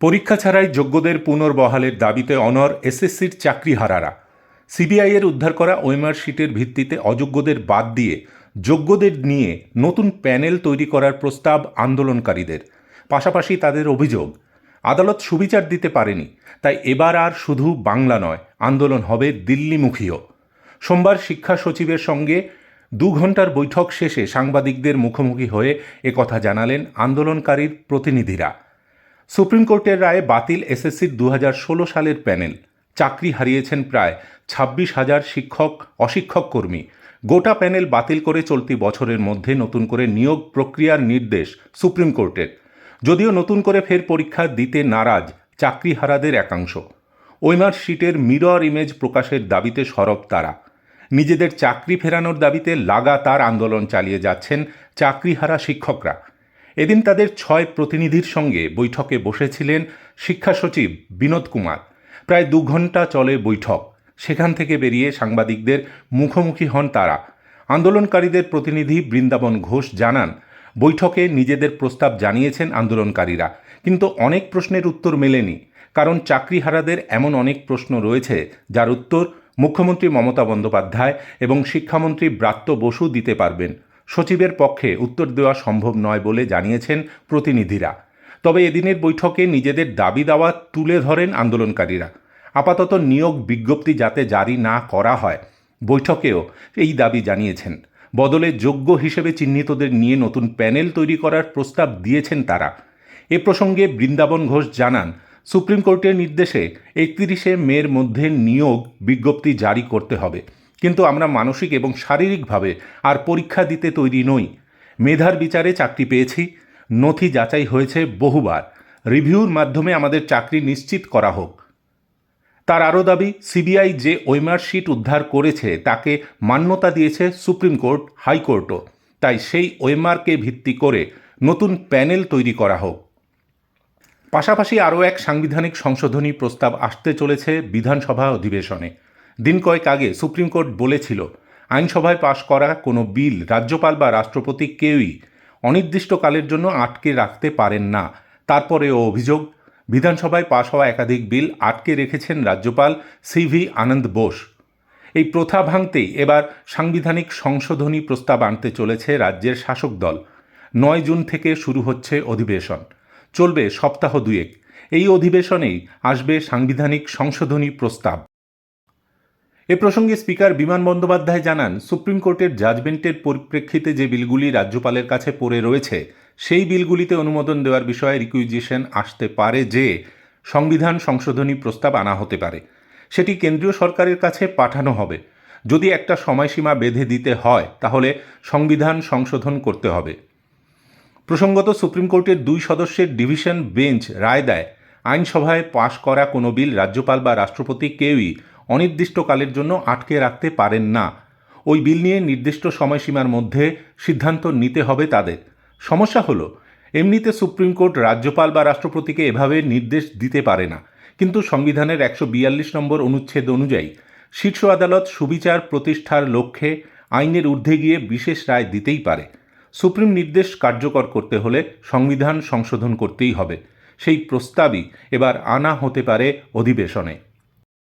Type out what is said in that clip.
পরীক্ষা ছাড়াই যোগ্যদের পুনর্বহালের দাবিতে অনর এসএসসির চাকরিহারারা। সিবিআইয়ের উদ্ধার করা ওয়েমার শিটের ভিত্তিতে অযোগ্যদের বাদ দিয়ে যোগ্যদের নিয়ে নতুন প্যানেল তৈরি করার প্রস্তাব আন্দোলনকারীদের। পাশাপাশি তাদের অভিযোগ, আদালত সুবিচার দিতে পারেনি, তাই এবার আর শুধু বাংলা নয়, আন্দোলন হবে দিল্লিমুখীও। সোমবার শিক্ষা সচিবের সঙ্গে দু ঘণ্টার বৈঠক শেষে সাংবাদিকদের মুখোমুখি হয়ে একথা জানালেন আন্দোলনকারীর প্রতিনিধিরা। সুপ্রিম কোর্টের রায়ে বাতিল এসএসসির দু হাজার ষোলো সালের প্যানেল। চাকরি হারিয়েছেন প্রায় ছাব্বিশ হাজার শিক্ষক, অশিক্ষক কর্মী। গোটা প্যানেল বাতিল করে চলতি বছরের মধ্যে নতুন করে নিয়োগ প্রক্রিয়ার নির্দেশ সুপ্রিম কোর্টের। যদিও নতুন করে ফের পরীক্ষা দিতে নারাজ চাকরিহারাদের একাংশ। ওইমার শিটের মিরর ইমেজ প্রকাশের দাবিতে সরব তারা। নিজেদের চাকরি ফেরানোর দাবিতে লাগাতার আন্দোলন চালিয়ে যাচ্ছেন চাকরিহারা শিক্ষকরা। এদিন তাদের ছয় প্রতিনিধির সঙ্গে বৈঠকে বসেছিলেন শিক্ষা সচিব বিনোদ কুমার। প্রায় দু ঘণ্টা চলে বৈঠক। সেখান থেকে বেরিয়ে সাংবাদিকদের মুখোমুখি হন তারা। আন্দোলনকারীদের প্রতিনিধি বৃন্দাবন ঘোষ জানান, বৈঠকে নিজেদের প্রস্তাব জানিয়েছেন আন্দোলনকারীরা। কিন্তু অনেক প্রশ্নের উত্তর মেলেনি, কারণ চাকরিহারাদের এমন অনেক প্রশ্ন রয়েছে, যার উত্তর মুখ্যমন্ত্রী মমতা বন্দ্যোপাধ্যায় এবং শিক্ষামন্ত্রী ব্রাত্য বসু দিতে পারবেন। সচিবের পক্ষে উত্তর দেওয়া সম্ভব নয় বলে জানিয়েছেন প্রতিনিধিরা। তবে এদিনের বৈঠকে নিজেদের দাবি দাওয়া তুলে ধরেন আন্দোলনকারীরা। আপাতত নিয়োগ বিজ্ঞপ্তি যাতে জারি না করা হয়, বৈঠকেও এই দাবি জানিয়েছেন। বদলে যোগ্য হিসেবে চিহ্নিতদের নিয়ে নতুন প্যানেল তৈরি করার প্রস্তাব দিয়েছেন তারা। এ প্রসঙ্গে বৃন্দাবন ঘোষ জানান, সুপ্রিম কোর্টের নির্দেশে একত্রিশে মের মধ্যে নিয়োগ বিজ্ঞপ্তি জারি করতে হবে। কিন্তু আমরা মানসিক এবং শারীরিকভাবে আর পরীক্ষা দিতে তৈরি নই। মেধার বিচারে চাকরি পেয়েছি, নথি যাচাই হয়েছে বহুবার। রিভিউর মাধ্যমে আমাদের চাকরি নিশ্চিত করা হোক। তার আরও দাবি, সিবিআই যে ওয়েমার শিট উদ্ধার করেছে তাকে মান্যতা দিয়েছে সুপ্রিম কোর্ট, হাইকোর্টও। তাই সেই ওয়েমারকে ভিত্তি করে নতুন প্যানেল তৈরি করা হোক। পাশাপাশি আরও এক সাংবিধানিক সংশোধনী প্রস্তাব আসতে চলেছে বিধানসভা অধিবেশনে। দিন কয়েক আগে সুপ্রিম কোর্ট বলেছিল, আইনসভায় পাশ করা কোনো বিল রাজ্যপাল বা রাষ্ট্রপতি কেউই অনির্দিষ্টকালের জন্য আটকে রাখতে পারেন না। তারপরেও অভিযোগ, বিধানসভায় পাশ হওয়া একাধিক বিল আটকে রেখেছেন রাজ্যপাল সিভি আনন্দ বোস। এই প্রথা ভাঙতেই এবার সাংবিধানিক সংশোধনী প্রস্তাব আনতে চলেছে রাজ্যের শাসক দল। নয় জুন থেকে শুরু হচ্ছে অধিবেশন। চলবে সপ্তাহ দুয়েক। এই অধিবেশনেই আসবে সাংবিধানিক সংশোধনী প্রস্তাব। এ প্রসঙ্গে স্পিকার বিমান বন্দ্যোপাধ্যায় জানান, সুপ্রিম কোর্টের জাজমেন্টের পরিপ্রেক্ষিতে যে বিলগুলি রাজ্যপালের কাছে পড়ে রয়েছে, সেই বিলগুলিতে অনুমোদন দেওয়ার বিষয়ে রিকুইজিশন আসতে পারে যে সংবিধান সংশোধনী প্রস্তাব আনা হতে পারে। সেটি কেন্দ্রীয় সরকারের কাছে পাঠানো হবে। যদি একটা সময়সীমা বেঁধে দিতে হয়, তাহলে সংবিধান সংশোধন করতে হবে। প্রসঙ্গত, সুপ্রিম কোর্টের দুই সদস্যের ডিভিশন বেঞ্চ রায় দেয়, আইনসভায় পাশ করা কোনো বিল রাজ্যপাল বা রাষ্ট্রপতি কেউই অনির্দিষ্টকালের জন্য আটকে রাখতে পারেন না। ওই বিল নিয়ে নির্দিষ্ট সময়সীমার মধ্যে সিদ্ধান্ত নিতে হবে তাদের। সমস্যা হলো, এমনিতে সুপ্রিম কোর্ট রাজ্যপাল বা রাষ্ট্রপতিকে এভাবে নির্দেশ দিতে পারে না। কিন্তু সংবিধানের একশো বিয়াল্লিশ নম্বর অনুচ্ছেদ অনুযায়ী, শীর্ষ আদালত সুবিচার প্রতিষ্ঠার লক্ষ্যে আইনের ঊর্ধ্বে গিয়ে বিশেষ রায় দিতেই পারে। সুপ্রিম নির্দেশ কার্যকর করতে হলে সংবিধান সংশোধন করতেই হবে। সেই প্রস্তাবই এবার আনা হতে পারে অধিবেশনে।